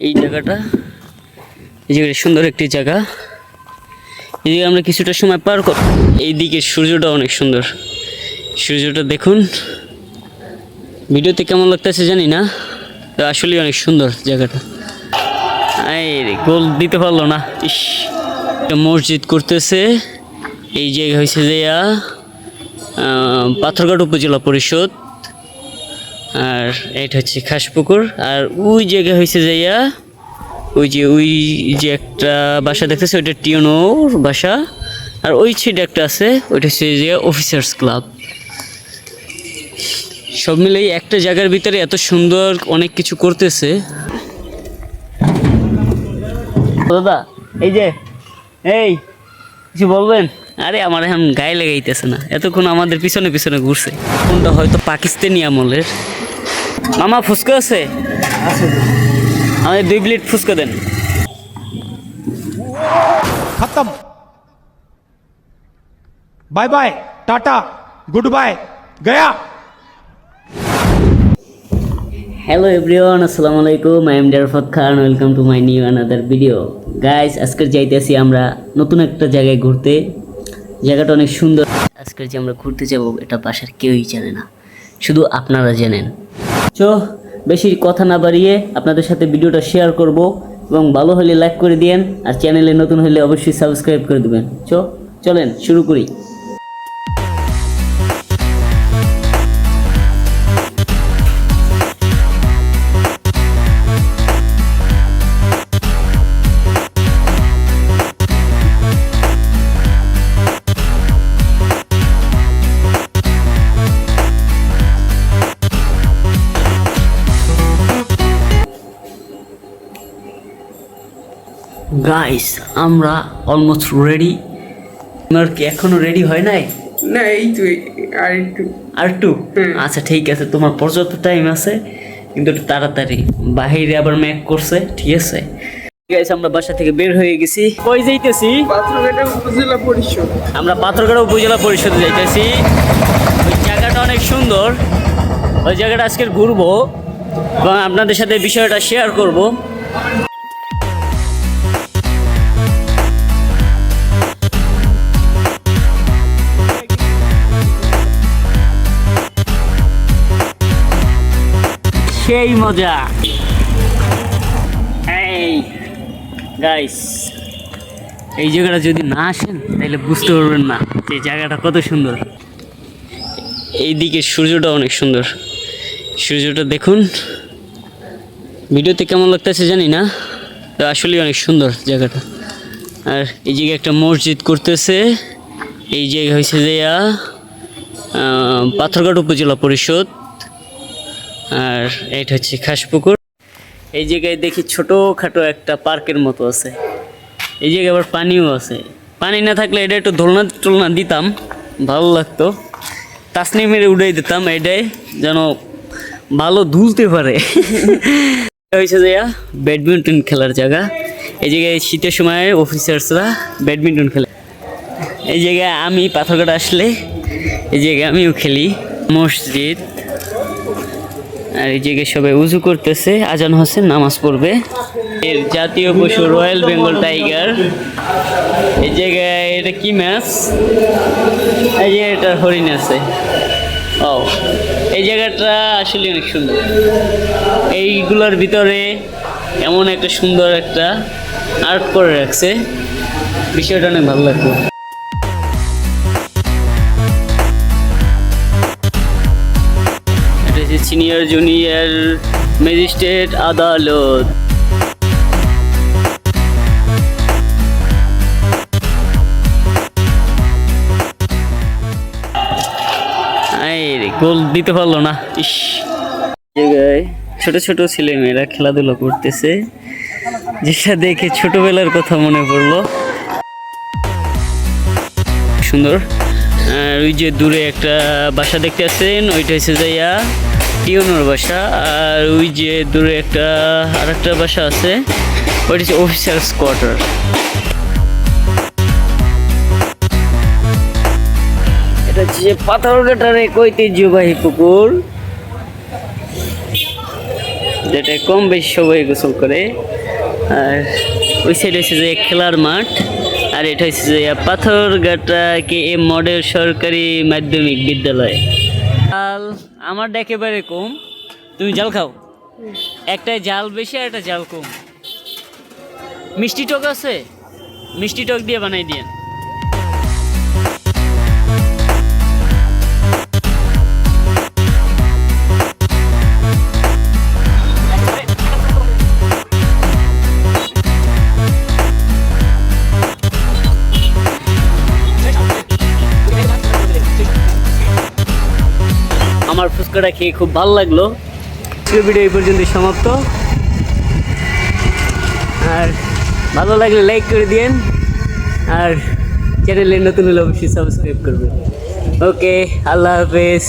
এই জায়গাটা। এই জায়গাটা সুন্দর একটি জায়গা। এদিকে আমরা কিছুটা সময় পার কর এইদিকে সূর্যটা অনেক সুন্দর। সূর্যটা দেখুন। ভিডিওতে কেমন লাগতেছে জানি না, তো আসলে অনেক সুন্দর জায়গাটা। এই গোল দিতে পারল না। ইস মসজিদ করতেছে। এই জায়গা হয়েছে যে পাথরঘাট উপজেলা পরিষদ। আর এটা হচ্ছে খাসপুকুর। আর ওই জায়গা হয়েছে যে ইয়া, ওই যে ওই যে একটা বাসা দেখতেছে ওইটা টিওনোর বাসা। আর ওই সাইডে একটা আছে ওইটা হচ্ছে যে অফিসার্স ক্লাব সব মিলেই একটা জায়গার ভিতরে এত সুন্দর অনেক কিছু করতেছে। দাদা এই যে এই কিছু বলবেন? আরে আমার এখন গায়ে লেগাইতেছে না এতক্ষণ আমাদের পিছনে পিছনে ঘুরছে। কোনটা হয়তো পাকিস্তানি আমলের। মামা ফুচকা আছে? আমাদের দুই প্লেট ফুচকা দেন। Bye bye tata good bye গয়া। হ্যালো এভরিওয়ান আসসালামু আলাইকুম I am Darfat Khan welcome to my new another video guys আজকে যাইতেছি আমরা নতুন একটা জায়গায় ঘুরতে। জায়গাটা অনেক সুন্দর। আজকে যে আমরা ঘুরতে যাব এটা বাসার কেউই জানে না। শুধু আপনারা জানেন। চো বেশি কথা না বাড়িয়ে আপনাদের সাথে ভিডিওটা শেয়ার করব এবং ভালো হলে লাইক করে দিয়েন, আর চ্যানেলে নতুন হলে অবশ্যই সাবস্ক্রাইব করে দেবেন। চো, চলেন, শুরু করি। গাইস আমরা অলমোস্ট রেডি আপনার কি এখনও রেডি হয় নাই? না এই তো আর একটু। আর একটু? আচ্ছা ঠিক আছে তোমার পর্যাপ্ত টাইম আছে। কিন্তু একটু তাড়াতাড়ি। বাহিরে আবার ম্যাক করছে ঠিক আছে? গাইস আমরা বাসা থেকে বের হয়ে গেছি। কই যাইতেছি? পাথরঘাটা উপজেলা পরিষদ। আমরা পাথরঘাটা উপজেলা পরিষদে যাইতেছি। ওই জায়গাটা অনেক সুন্দর। ওই জায়গাটা আজকে ঘুরবো। এবং আপনাদের সাথে বিষয়টা শেয়ার করব। সেই মজা। এই গাইস এই জায়গাটা যদি না আসেন তাহলে বুঝতে পারবেন না যে জায়গাটা কত সুন্দর। এইদিকে সূর্যটা অনেক সুন্দর। সূর্যটা দেখুন ভিডিওতে কেমন লাগতেছে জানি না তো আসলে অনেক সুন্দর জায়গাটা। আর এই জায়গায় একটা মসজিদ করতেছে এই জায়গা হয়েছে যে পাথরঘাট উপজেলা পরিষদ। আর এটা হচ্ছে খাসপুকুর। এই জায়গায় দেখি ছোটোখাটো একটা পার্কের মতো আছে। এই জায়গায় আবার পানিও আছে। পানি না থাকলে এটা একটু দোলনা টোলনা দিতাম, ভালো লাগতো। তাসনি মেরে উড়াই দিতাম এটাই, যেন ভালো ধুলতে পারে। হয়েছে যে ব্যাডমিন্টন খেলার জায়গা। এই জায়গায় শীতের সময় অফিসার্সরা ব্যাডমিন্টন খেলে। এই জায়গায় আমি পাথরঘাট আসলে, এই জায়গায় আমিও খেলি। মসজিদ। আর এই জায়গায় সবাই উজু করতেছে, আজান হোসেন নামাজ পড়বে। এর জাতীয় পশু রয়্যাল বেঙ্গল টাইগার। এই জায়গায় এটা কি ম্যাচ? এই যে এটা হরিণ আছে। ও, এই জায়গাটা আসলে অনেক সুন্দর। এইগুলোর ভিতরে এমন একটা সুন্দর একটা আর্ট করে রাখছে। বিষয়টা অনেক ভালো লাগবে সিনিয়র জুনিয়র ম্যাজিস্ট্রেট আদালত। গোল দিতে পারল না। ইস। জায়গায় ছোট ছোট ছেলে মেয়েরা খেলাধুলা করতেছে। যেটা দেখে ছোটবেলার কথা মনে পড়ল। সুন্দর। আর ওই যে দূরে একটা বাসা দেখতে আছেন ওইটা হচ্ছে যাইয়া টিউনোর বাসা, আর ওই যে দূরে একটা আর একটা বাসা আছে, ওইটা হচ্ছে অফিসার্স কোয়ার্টার এটা হচ্ছে পাথরঘাটার এক ঐতিহ্যবাহী পুকুর, যেটা কম বেশি সবাই গোসল করে। আর ওই সাইড হচ্ছে যে খেলার মাঠ, আর এটা হচ্ছে যে পাথরঘাটা কে এ মডেল সরকারি মাধ্যমিক বিদ্যালয়। জাল আমার একেবারে কম। তুমি জাল খাও। একটা জাল বেশি আর একটা জাল কম। মিষ্টি টক আছে? মিষ্টি টক দিয়ে বানাই দিয়ে আমার ফুচকাটা খেয়ে খুব ভালো লাগল। ভিডিও এই পর্যন্ত সমাপ্ত। আর ভালো লাগলে লাইক করে দিন আর চ্যানেলে নতুন হলে অবশ্যই সাবস্ক্রাইব করবেন। ওকে আল্লাহ হাফেজ।